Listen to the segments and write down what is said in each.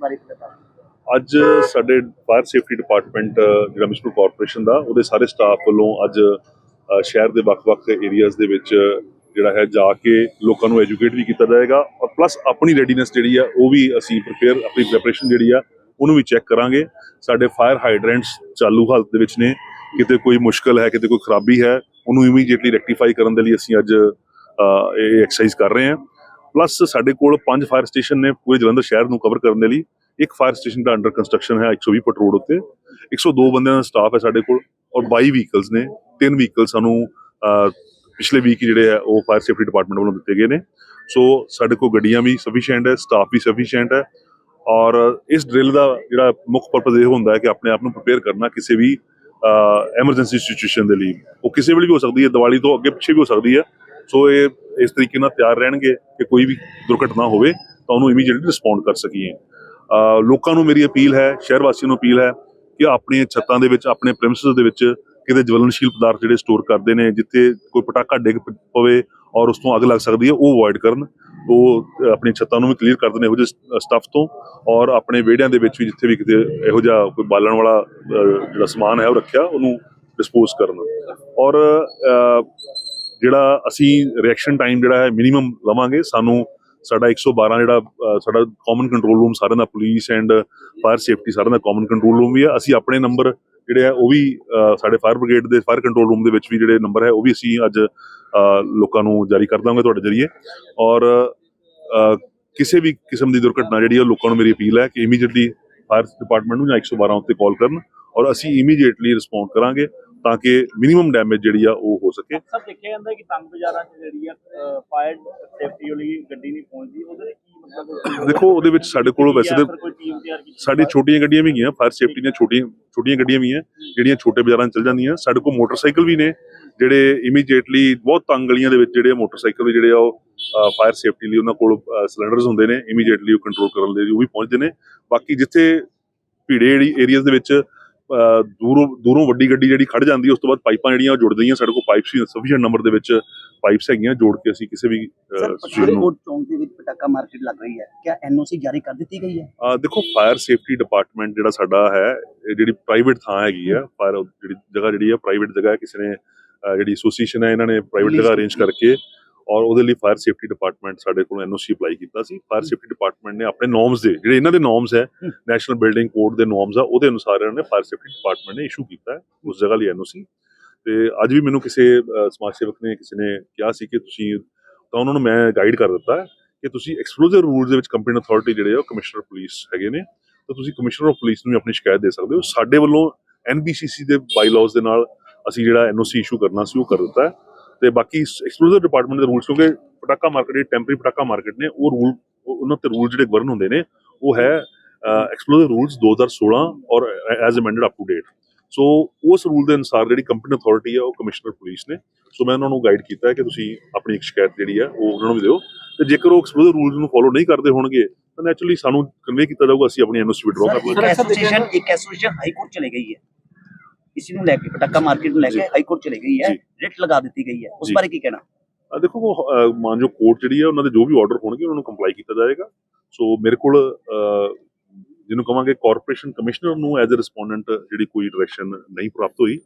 ਬਾਰੇ ਪਤਾ ਅੱਜ ਸਾਡੇ ਫਾਇਰ ਸੇਫਟੀ ਡਿਪਾਰਟਮੈਂਟ, ਜਿਹੜਾ ਮਿਊਨਿਸਪਲ ਕਾਰਪੋਰੇਸ਼ਨ ਦਾ, ਉਹਦੇ ਸਾਰੇ ਸਟਾਫ ਵੱਲੋਂ ਅੱਜ ਸ਼ਹਿਰ ਦੇ ਵੱਖ-ਵੱਖ ਏਰੀਆਜ਼ ਦੇ ਵਿੱਚ ਜਿਹੜਾ ਹੈ ਜਾ ਕੇ ਲੋਕਾਂ ਨੂੰ ਐਜੂਕੇਟ ਵੀ ਕੀਤਾ ਜਾਏਗਾ ਔਰ ਪਲੱਸ ਆਪਣੀ ਰੈਡੀਨੈਸ ਜਿਹੜੀ ਆ, ਉਹ ਵੀ ਅਸੀਂ ਪ੍ਰਪੇਅਰ ਆਪਣੀ ਪ੍ਰੈਪਰੇਸ਼ਨ ਜਿਹੜੀ ਆ, ਉਹਨੂੰ ਵੀ ਚੈੱਕ ਕਰਾਂਗੇ। ਸਾਡੇ ਫਾਇਰ ਹਾਈਡਰੈਂਟਸ ਚਾਲੂ ਹਾਲਤ ਦੇ ਵਿੱਚ ਨੇ, ਕਿਤੇ ਕੋਈ ਮੁਸ਼ਕਲ ਹੈ, ਕਿਤੇ ਕੋਈ ਖਰਾਬੀ ਹੈ, ਉਹਨੂੰ ਇਮੀਡੀਏਟਲੀ ਰੈਕਟੀਫਾਈ ਕਰਨ ਦੇ ਲਈ ਅਸੀਂ ਅੱਜ ਇਹ ਐਕਸਰਸਾਈਜ਼ ਕਰ ਰਹੇ ਹਾਂ। ਪਲੱਸ ਸਾਡੇ ਕੋਲ ਪੰਜ ਫਾਇਰ ਸਟੇਸ਼ਨ ਨੇ ਪੂਰੇ ਜਲੰਧਰ ਸ਼ਹਿਰ ਨੂੰ ਕਵਰ ਕਰਨ ਦੇ ਲਈ। ਇੱਕ ਫਾਇਰ ਸਟੇਸ਼ਨ ਦਾ ਅੰਡਰ ਕੰਸਟਰਕਸ਼ਨ ਹੈ 120 ਫੁੱਟ ਰੋਡ ਉੱਤੇ। 102 ਬੰਦਿਆਂ ਦਾ ਸਟਾਫ ਹੈ ਸਾਡੇ ਕੋਲ ਔਰ 22 ਵਹੀਕਲਸ ਨੇ। ਤਿੰਨ ਵਹੀਕਲ ਸਾਨੂੰ ਪਿਛਲੇ ਵੀਕ ਜਿਹੜੇ ਹੈ ਉਹ ਫਾਇਰ ਸੇਫਟੀ ਡਿਪਾਰਟਮੈਂਟ ਵੱਲੋਂ ਦਿੱਤੇ ਗਏ ਨੇ। ਸੋ ਸਾਡੇ ਕੋਲ ਗੱਡੀਆਂ ਵੀ ਸਫੀਸ਼ੀਐਂਟ ਹੈ ਸਟਾਫ ਵੀ ਸਫੀਸ਼ੀਐਂਟ ਹੈ ਔਰ ਇਸ ਡਰਿਲ ਦਾ ਜਿਹੜਾ ਮੁੱਖ ਪਰਪਸ ਇਹ ਹੁੰਦਾ ਹੈ ਕਿ ਆਪਣੇ ਆਪ ਨੂੰ ਪ੍ਰਿਪੇਅਰ ਕਰਨਾ ਕਿਸੇ ਵੀ ਐਮਰਜੈਂਸੀ ਸਿਚੁਏਸ਼ਨ ਦੇ ਲਈ। ਉਹ ਕਿਸੇ ਵੇਲੇ ਵੀ ਹੋ ਸਕਦੀ ਹੈ, ਦੀਵਾਲੀ ਤੋਂ ਅੱਗੇ ਪਿੱਛੇ ਵੀ ਹੋ ਸਕਦੀ ਹੈ। ਸੋ ਇਹ ਇਸ ਤਰੀਕੇ ਨਾਲ ਤਿਆਰ ਰਹਿਣਗੇ ਕਿ ਕੋਈ ਵੀ ਦੁਰਘਟਨਾ ਹੋਵੇ, ਤਾਂ ਉਹਨੂੰ ਇਮੀਡੀਏਟਲੀ ਰਿਸਪੌਂਡ ਕਰ ਸਕੀਏ। ਲੋਕਾਂ ਨੂੰ ਮੇਰੀ ਅਪੀਲ ਹੈ ਸ਼ਹਿਰ ਵਾਸੀਆਂ ਨੂੰ ਅਪੀਲ ਹੈ ਕਿ ਆਪਣੀਆਂ ਛੱਤਾਂ ਦੇ ਵਿੱਚ, ਆਪਣੇ ਪ੍ਰੈਮਿਸਿਸ ਦੇ ਵਿੱਚ ਕਿਤੇ ਜਵਲਨਸ਼ੀਲ ਪਦਾਰਥ ਜਿਹੜੇ ਸਟੋਰ ਕਰਦੇ ਨੇ, ਜਿੱਥੇ ਕੋਈ ਪਟਾਕਾ ਡਿੱਗ ਪਵੇ ਔਰ ਉਸ ਤੋਂ ਅੱਗ ਲੱਗ ਸਕਦੀ ਹੈ, ਉਹ ਅਵੋਇਡ ਕਰਨ। ਉਹ ਆਪਣੀ ਛੱਤਾਂ ਨੂੰ ਵੀ ਕਲੀਅਰ ਕਰਦੇ ਨੇ ਇਹੋ ਜਿਹੇ ਸਟੱਫ ਤੋਂ ਔਰ ਆਪਣੇ ਵਿਹੜਿਆਂ ਦੇ ਵਿੱਚ ਵੀ ਜਿੱਥੇ ਵੀ ਕਿਤੇ ਇਹੋ ਜਿਹਾ ਕੋਈ ਬਾਲਣ ਵਾਲਾ ਜਿਹੜਾ ਸਮਾਨ ਹੈ ਉਹ ਰੱਖਿਆ, ਉਹਨੂੰ ਡਿਸਪੋਜ਼ ਕਰਨ। ਔਰ ਜਿਹੜਾ ਅਸੀਂ ਰਿਐਕਸ਼ਨ ਟਾਈਮ ਜਿਹੜਾ ਹੈ ਮਿਨੀਮਮ ਲਵਾਂਗੇ, ਸਾਨੂੰ ਸਾਡਾ 112 ਜਿਹੜਾ ਸਾਡਾ ਕਾਮਨ ਕੰਟਰੋਲ ਰੂਮ ਸਾਰਿਆਂ ਦਾ ਪੁਲਿਸ ਐਂਡ ਫਾਇਰ ਸੇਫਟੀ ਸਾਰਿਆਂ ਦਾ ਕਾਮਨ ਕੰਟਰੋਲ ਰੂਮ ਵੀ ਹੈ। ਅਸੀਂ ਆਪਣੇ ਨੰਬਰ ਜਿਹੜੇ ਆ ਉਹ ਵੀ ਸਾਡੇ ਫਾਇਰ ਬ੍ਰਿਗੇਡ ਦੇ ਫਾਇਰ ਕੰਟਰੋਲ ਰੂਮ ਦੇ ਵਿੱਚ ਵੀ ਜਿਹੜੇ ਨੰਬਰ ਹੈ ਉਹ ਵੀ ਅਸੀਂ ਅੱਜ ਲੋਕਾਂ ਨੂੰ ਜਾਰੀ ਕਰ ਦਾਂਗੇ ਤੁਹਾਡੇ ਜਰੀਏ। ਔਰ ਕਿਸੇ ਵੀ ਕਿਸਮ ਦੀ ਦੁਰਘਟਨਾ ਜਿਹੜੀ ਹੈ ਲੋਕਾਂ ਨੂੰ ਮੇਰੀ ਅਪੀਲ ਹੈ ਕਿ ਇਮੀਡੀਏਟਲੀ ਫਾਇਰ ਡਿਪਾਰਟਮੈਂਟ ਨੂੰ ਜਾਂ 112 ਉੱਤੇ ਕਾਲ ਕਰਨ ਔਰ ਅਸੀਂ ਇਮੀਡੀਏਟਲੀ ਰਿਸਪੌਂਡ ਕਰਾਂਗੇ। ਤਾਂ ਕਿ ਮਿਨੀਮਮ ਡੈਮੇਜ ਜਿਹੜੀ ਆ ਉਹ ਹੋ ਸਕੇ। ਸਰ ਦੇਖਿਆ ਜਾਂਦਾ ਕਿ ਤੰਗ ਬਾਜ਼ਾਰਾਂ 'ਚ ਜਿਹੜੀ ਆ ਫਾਇਰ ਸੇਫਟੀ ਵਾਲੀ ਗੱਡੀ ਨਹੀਂ ਪਹੁੰਚਦੀ। ਉਹਦੇ ਲਈ ਕੀ ਮਤਲਬ ਦੇਖੋ ਉਹਦੇ ਵਿੱਚ ਸਾਡੇ ਕੋਲ ਵੈਸੇ ਤਾਂ ਸਾਡੀ ਛੋਟੀਆਂ ਗੱਡੀਆਂ ਵੀ ਹੈਗੀਆਂ ਫਾਇਰ ਸੇਫਟੀ ਦੀਆਂ ਛੋਟੀਆਂ ਛੋਟੀਆਂ ਗੱਡੀਆਂ ਵੀ ਹੈ ਜਿਹੜੀਆਂ ਛੋਟੇ ਬਾਜ਼ਾਰਾਂ 'ਚ ਚੱਲ ਜਾਂਦੀਆਂ। ਸਾਡੇ ਕੋਲ ਮੋਟਰਸਾਈਕਲ ਵੀ ਨੇ ਜਿਹੜੇ ਇਮੀਡੀਏਟਲੀ ਬਹੁਤ ਤੰਗ ਗਲੀਆਂ ਦੇ ਵਿੱਚ ਜਿਹੜੇ ਮੋਟਰਸਾਈਕਲ ਵੀ ਜਿਹੜੇ ਆ ਉਹ ਫਾਇਰ ਸੇਫਟੀ ਲਈ ਉਹਨਾਂ ਕੋਲ ਸਿਲੰਡਰਸ ਹੁੰਦੇ ਨੇ ਇਮੀਡੀਏਟਲੀ ਉਹ ਕੰਟਰੋਲ ਕਰਨ ਦੇ ਉਹ ਵੀ ਪਹੁੰਚਦੇ ਨੇ। ਬਾਕੀ ਜਿੱਥੇ ਭੀੜੇ ਏਰੀਆਜ਼ ਦੇ ਵਿੱਚ ਦੂਰੋਂ ਦੂਰੋਂ ਵੱਡੀ ਗੱਡੀ ਜਿਹੜੀ ਖੜ ਜਾਂਦੀ ਹੈ ਉਸ ਤੋਂ ਬਾਅਦ ਪਾਈਪਾਂ ਜਿਹੜੀਆਂ ਉਹ ਜੁੜਦੀਆਂ ਸਾਡੇ ਕੋਲ ਪਾਈਪਸ ਵੀ ਸਫੀਸ਼ੀਐਂਟ ਨੰਬਰ ਦੇ ਵਿੱਚ ਪਾਈਪਸ ਹੈਗੀਆਂ ਜੋੜ ਕੇ ਅਸੀਂ ਕਿਸੇ ਵੀ ਪਠਾਨਕੋਟ ਚੌਂਕ ਦੇ ਵਿੱਚ ਪਟਾਕਾ ਮਾਰਕੀਟ ਲੱਗ ਰਹੀ ਹੈ। ਕਿਆ ਐਨਓਸੀ ਜਾਰੀ ਕਰ ਦਿੱਤੀ ਗਈ ਹੈ? ਆ ਦੇਖੋ ਫਾਇਰ ਸੇਫਟੀ ਡਿਪਾਰਟਮੈਂਟ ਜਿਹੜਾ ਸਾਡਾ ਹੈ ਇਹ ਜਿਹੜੀ ਪ੍ਰਾਈਵੇਟ ਥਾਂ ਹੈਗੀ ਆ ਫਾਇਰ ਜਿਹੜੀ ਜਗ੍ਹਾ ਜਿਹੜੀ ਆ ਪ੍ਰਾਈਵੇਟ ਜਗ੍ਹਾ ਹੈ ਕਿਸੇ ਨੇ ਜਿਹੜੀ ਐਸੋਸੀਏਸ਼ਨ ਹੈ ਇਹਨਾਂ ਨੇ ਪ੍ਰਾਈਵੇਟ ਜਗ੍ਹਾ ਅਰੇਂਜ ਕਰਕੇ ਔਰ ਉਹਦੇ ਲਈ ਫਾਇਰ ਸੇਫਟੀ ਡਿਪਾਰਟਮੈਂਟ ਸਾਡੇ ਕੋਲ ਐਨਓਸੀ ਅਪਲਾਈ ਕੀਤਾ ਸੀ। ਫਾਇਰ ਸੇਫਟੀ ਡਿਪਾਰਟਮੈਂਟ ਨੇ ਆਪਣੇ ਨੋਰਮਸ ਦੇ ਜਿਹੜੇ ਇਹਨਾਂ ਦੇ ਨੋਰਮਸ ਹੈ। ਨੈਸ਼ਨਲ ਬਿਲਡਿੰਗ ਕੋਡ ਦੇ ਨੋਰਮਸ ਆ ਉਹਦੇ ਅਨੁਸਾਰ ਇਹਨਾਂ ਨੇ ਫਾਇਰ ਸੇਫਟੀ ਡਿਪਾਰਟਮੈਂਟ ਨੇ ਇਸ਼ੂ ਕੀਤਾ ਹੈ ਉਸ ਜਗ੍ਹਾ ਲਈ ਐਨਓਸੀ ਤੇ ਅੱਜ ਵੀ ਮੈਨੂੰ ਕਿਸੇ ਸਮਾਜ ਸੇਵਕ ਨੇ ਕਿਸੇ ਨੇ ਕਿਹਾ ਸੀ ਕਿ ਤੁਸੀਂ ਤਾਂ ਉਹਨਾਂ ਨੂੰ ਮੈਂ ਗਾਈਡ ਕਰ ਦਿੱਤਾ ਕਿ ਤੁਸੀਂ ਐਕਸਕਲੂਸਿਵ ਰੂਲਸ ਦੇ ਵਿੱਚ ਕੰਪਨੀ ਅਥਾਰਟੀ ਜਿਹੜੇ ਆ ਕਮਿਸ਼ਨਰ ਪੁਲਿਸ ਹੈਗੇ ਨੇ। ਤਾਂ ਤੁਸੀਂ ਕਮਿਸ਼ਨਰ ਆਫ ਪੁਲਿਸ ਨੂੰ ਵੀ ਆਪਣੀ ਸ਼ਿਕਾਇਤ ਦੇ ਸਕਦੇ ਹੋ। ਸਾਡੇ ਵੱਲੋਂ ਐਨਬੀਸੀਸੀ ਦੇ ਬਾਈਲਾਜ਼ ਦੇ ਨਾਲ ਅਸੀਂ ਜਿਹੜਾ ਐਨਓਸੀ ਇਸ਼ੂ ਕਰਨਾ ਸੀ ਉਹ ਕਰ ਦਿੱਤਾ ਹੈ। ਤੇ ਬਾਕੀ ਐਕਸਕਲੂਸਿਵ ਡਿਪਾਰਟਮੈਂਟ ਦੇ ਰੂਲਸ ਕਿਉਂਕਿ ਪਟਾਕਾ ਮਾਰਕੀਟ ਜਿਹੜੀ ਟੈਂਪਰੇਰੀ ਪਟਾਕਾ ਮਾਰਕੀਟ ਨੇ ਉਹ ਰੂਲ ਉਹਨਾਂ ਤੇ ਰੂਲ ਜਿਹੜੇ ਗਵਰਨ ਹੁੰਦੇ ਨੇ ਉਹ ਹੈ ਐਕਸਕਲੂਸਿਵ ਰੂਲਸ 2016 ਔਰ as amended up to date so ਉਸ ਰੂਲ ਦੇ ਅਨੁਸਾਰ ਜਿਹੜੀ ਕੰਪਨੀ ਅਥਾਰਟੀ ਹੈ ਉਹ ਕਮਿਸ਼ਨਰ ਪੁਲਿਸ ਨੇ। ਸੋ ਮੈਂ ਉਹਨਾਂ ਨੂੰ ਗਾਈਡ ਕੀਤਾ ਹੈ ਕਿ ਤੁਸੀਂ ਆਪਣੀ ਇੱਕ ਸ਼ਿਕਾਇਤ ਜਿਹੜੀ ਹੈ ਉਹ ਉਹਨਾਂ ਨੂੰ ਵੀ ਦਿਓ। ਤੇ ਜੇਕਰ ਉਹ ਐਕਸਕਲੂਸਿਵ ਰੂਲਸ ਨੂੰ ਫੋਲੋ ਨਹੀਂ ਕਰਦੇ ਹੋਣਗੇ ਤਾਂ ਨੈਚੁਰਲੀ ਸਾਨੂੰ ਕਨਵੇ ਕੀਤਾ ਜਾਊਗਾ ਅਸੀਂ ਆਪਣੀ ਐਨਓਸੀ ਵਿਡਰਾਅ ਕਰ ਲਾਂਗੇ ਐਸੋਸੀਏਸ਼ਨ ਇੱਕ ਐਸੋਸੀਏਸ਼ਨ ਹਾਈ ਕੋਰਟ ਚਲੇ ਗਈ ਹੈ। ਇਸੇ ਨੂੰ ਲੈ ਕੇ ਪਟਾਕਾ ਮਾਰਕੀਟ ਨੂੰ ਲੈ ਕੇ ਹਾਈ ਕੋਰਟ ਚਲੇ ਗਈ ਹੈ। ਰਿਟ ਲਗਾ ਦਿੱਤੀ ਗਈ ਹੈ ਉਸ। ਬਾਰੇ ਕੀ ਕਹਿਣਾ ਆ ਦੇਖੋ ਉਹ, ਮਾਨਯੋਗ ਕੋਰਟ ਜਿਹੜੀ ਹੈ ਉਹਨਾਂ ਦੇ ਜੋ ਵੀ ਆਰਡਰ ਹੋਣਗੇ ਉਹਨਾਂ ਨੂੰ ਕੰਪਲਾਈ ਕੀਤਾ ਜਾਏਗਾ ਸੋ ਮੇਰੇ ਕੋਲ ਜਿਹਨੂੰ ਕਵਾਂਗੇ ਕਾਰਪੋਰੇਸ਼ਨ ਕਮਿਸ਼ਨਰ ਨੂੰ ਐਜ਼ ਅ ਰਿਸਪੋਂਡੈਂਟ ਜਿਹੜੀ ਕੋਈ ਡਾਇਰੈਕਸ਼ਨ ਨਹੀਂ ਪ੍ਰਾਪਤ ਹੋਈ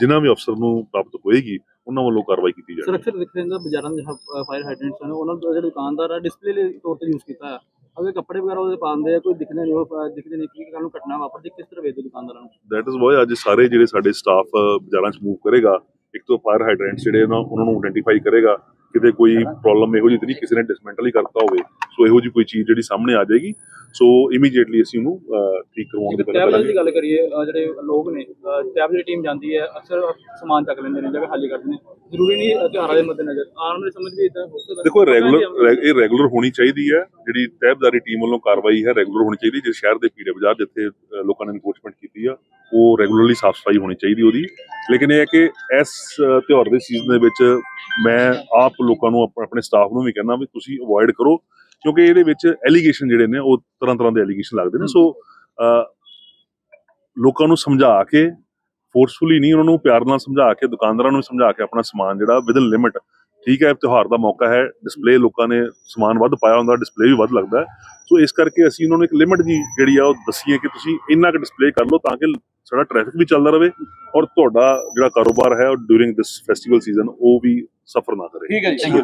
ਜਿਨ੍ਹਾਂ ਵੀ ਅਫਸਰ ਨੂੰ ਪ੍ਰਾਪਤ ਹੋਏਗੀ ਉਹਨਾਂ ਵੱਲੋਂ ਕਾਰਵਾਈ ਕੀਤੀ ਸਰ ਜਾਏਗੀ ਅਕਸਰ ਦਿਖਦੇ ਨੇ ਬਾਜ਼ਾਰਾਂ ਦੇ ਫਾਇਰ ਹਾਈਡਰੈਂਟਸ ਹਨ ਉਹਨਾਂ ਨੂੰ ਜਿਹੜੇ ਦੁਕਾਨਦਾਰ ਆ ਡਿਸਪਲੇ ਲਈ ਤੌਰ ਤੇ ਯੂਜ਼ ਕੀਤਾ ਹੈ ਅਗੇ ਕੱਪੜੇ ਵਗੈਰਾ ਉਹਦੇ ਪਾਉਂਦੇ ਆ ਕੋਈ ਦਿਖਦੇ ਨਹੀਂ ਉਹ ਅਹ, ਦਿਖਦੇ ਨਹੀਂ ਕੀ ਕੱਲ ਨੂੰ ਘਟਨਾ ਵਾਪਰਦੀ ਕਿਸ ਤਰ੍ਹਾਂ ਵੇਚਦੇ ਦੁਕਾਨਦਾਰਾਂ ਨੂੰ? ਦੈਟ ਇਜ਼ ਵਾਈ ਅੱਜ ਸਾਰੇ ਜਿਹੜੇ ਸਾਡੇ ਸਟਾਫ ਬਾਜ਼ਾਰਾਂ 'ਚ ਮੂਵ ਕਰੇਗਾ ਇੱਕ ਤੋਂ ਫਾਇਰ ਹਾਈਡਰੈਂਟਸ ਜਿਹੜੇ ਉਹਨਾਂ ਉਹਨਾਂ ਨੂੰ ਆਇਡੈਂਟੀਫਾਈ ਕਰੇਗਾ ਕਿਤੇ ਕੋਈ ਪ੍ਰੋਬਲਮ ਇਹੋ ਜਿਹੀ ਤਾਂ ਨਹੀਂ ਕਿਸੇ ਨੇ ਡਿਸਮੈਂਟਲ ਹੀ ਕਰਤਾ ਹੋਵੇ। ਸੋ ਇਹੋ ਜਿਹੀ ਕੋਈ ਚੀਜ਼ ਜਿਹੜੀ ਸਾਹਮਣੇ ਆ ਜਾਏਗੀ। ਸੋ ਇਮੀਡੀਏਟਲੀ ਅਸੀਂ ਉਹਨੂੰ ਅਹ, ਠੀਕ ਕਰਵਾਉਣ ਦੇ ਪਹਿਲਾਂ ਦੀ ਗੱਲ ਕਰੀਏ ਅਹ, ਜਿਹੜੇ ਲੋਕ ਨੇ ਟੈਬਲੇਟ ਟੀਮ ਜਾਂਦੀ ਹੈ ਅਕਸਰ ਸਮਾਨ ਚੱਕ ਲੈਂਦੇ ਨੇ ਜਗ੍ਹਾ ਖਾਲੀ ਕਰਦੇ ਨੇ। ਜ਼ਰੂਰੀ ਨਹੀਂ ਅਹ, ਤਿਉਹਾਰਾਂ ਦੇ ਮੱਦੇਨਜ਼ਰ। ਆਉਣ ਵਾਲੇ ਸਮੇਂ 'ਚ ਵੀ ਇਦਾਂ ਹੋ ਸਕਦਾ ਦੇਖੋ ਰੈਗੂਲਰ ਇਹ ਰੈਗੂਲਰ ਹੋਣੀ ਚਾਹੀਦੀ ਹੈ। ਜਿਹੜੀ ਤਹਿਬਦਾਰੀ ਟੀਮ ਵੱਲੋਂ ਕਾਰਵਾਈ ਹੈ ਰੈਗੂਲਰ ਹੋਣੀ ਚਾਹੀਦੀ ਜੇ ਸ਼ਹਿਰ ਦੇ ਪੀੜੇ ਬਾਜ਼ਾਰ ਜਿੱਥੇ ਲੋਕਾਂ ਨੇ ਇਨਫੋਰਸਮੈਂਟ ਕੀਤੀ ਆ ਉਹ ਰੈਗੂਲਰਲੀ ਸਾਫ਼ ਸਫ਼ਾਈ ਹੋਣੀ ਚਾਹੀਦੀ ਉਹਦੀ। ਲੇਕਿਨ ਇਹ ਹੈ ਕਿ ਇਸ ਅ, ਤਿਉਹਾਰ ਦੇ ਸੀਜ਼ਨ ਦੇ ਵਿੱਚ ਮੈਂ ਆਪ ਲੋਕਾਂ ਨੂੰ ਆਪ- ਆਪਣੇ ਸਟਾਫ ਨੂੰ ਵੀ ਕਹਿੰਦਾ ਵੀ ਤੁਸੀਂ ਅਵੋਇਡ ਕਰੋ। ਕਿਉਂਕਿ ਇਹਦੇ ਵਿੱਚ ਐਲੀਗੇਸ਼ਨ ਜਿਹੜੇ ਨੇ ਉਹ ਤਰ੍ਹਾਂ ਤਰ੍ਹਾਂ ਦੇ ਐਲੀਗੇਸ਼ਨ ਲੱਗਦੇ ਨੇ। ਸੋ ਲੋਕਾਂ ਨੂੰ ਸਮਝਾ ਕੇ ਫੋਰਸਫੁਲੀ ਨਹੀਂ ਉਹਨਾਂ ਨੂੰ ਪਿਆਰ ਨਾਲ ਸਮਝਾ ਕੇ ਦੁਕਾਨਦਾਰਾਂ ਨੂੰ ਸਮਝਾ ਕੇ ਆਪਣਾ ਸਮਾਨ ਜਿਹੜਾ ਵਿਦਨ ਲਿਮਿਟ ਠੀਕ ਹੈ ਤਿਉਹਾਰ ਦਾ ਮੌਕਾ ਹੈ ਡਿਸਪਲੇ ਲੋਕਾਂ ਨੇ ਸਮਾਨ ਵੱਧ ਪਾਇਆ ਹੁੰਦਾ ਡਿਸਪਲੇ ਵੀ ਵੱਧ ਲੱਗਦਾ ਸੋ ਇਸ ਕਰਕੇ ਅਸੀਂ ਉਹਨਾਂ ਨੂੰ ਇੱਕ ਲਿਮਿਟ ਜੀ ਜਿਹੜੀ ਆ ਉਹ ਦੱਸੀਏ ਕਿ ਤੁਸੀਂ ਇੰਨਾ ਕੁ ਡਿਸਪਲੇ ਕਰ ਲਓ ਤਾਂ ਕਿ ਸਾਡਾ ਟ੍ਰੈਫਿਕ ਵੀ ਚੱਲਦਾ ਰਹੇ ਔਰ ਤੁਹਾਡਾ ਜਿਹੜਾ ਕਾਰੋਬਾਰ ਹੈ ਉਹ ਡਿਊਰਿੰਗ ਦਿਸ ਫੈਸਟੀਵਲ ਸੀਜ਼ਨ ਉਹ ਵੀ ਸਫਰ ਨਾ ਕਰੇ। ਠੀਕ ਹੈ ਜੀ।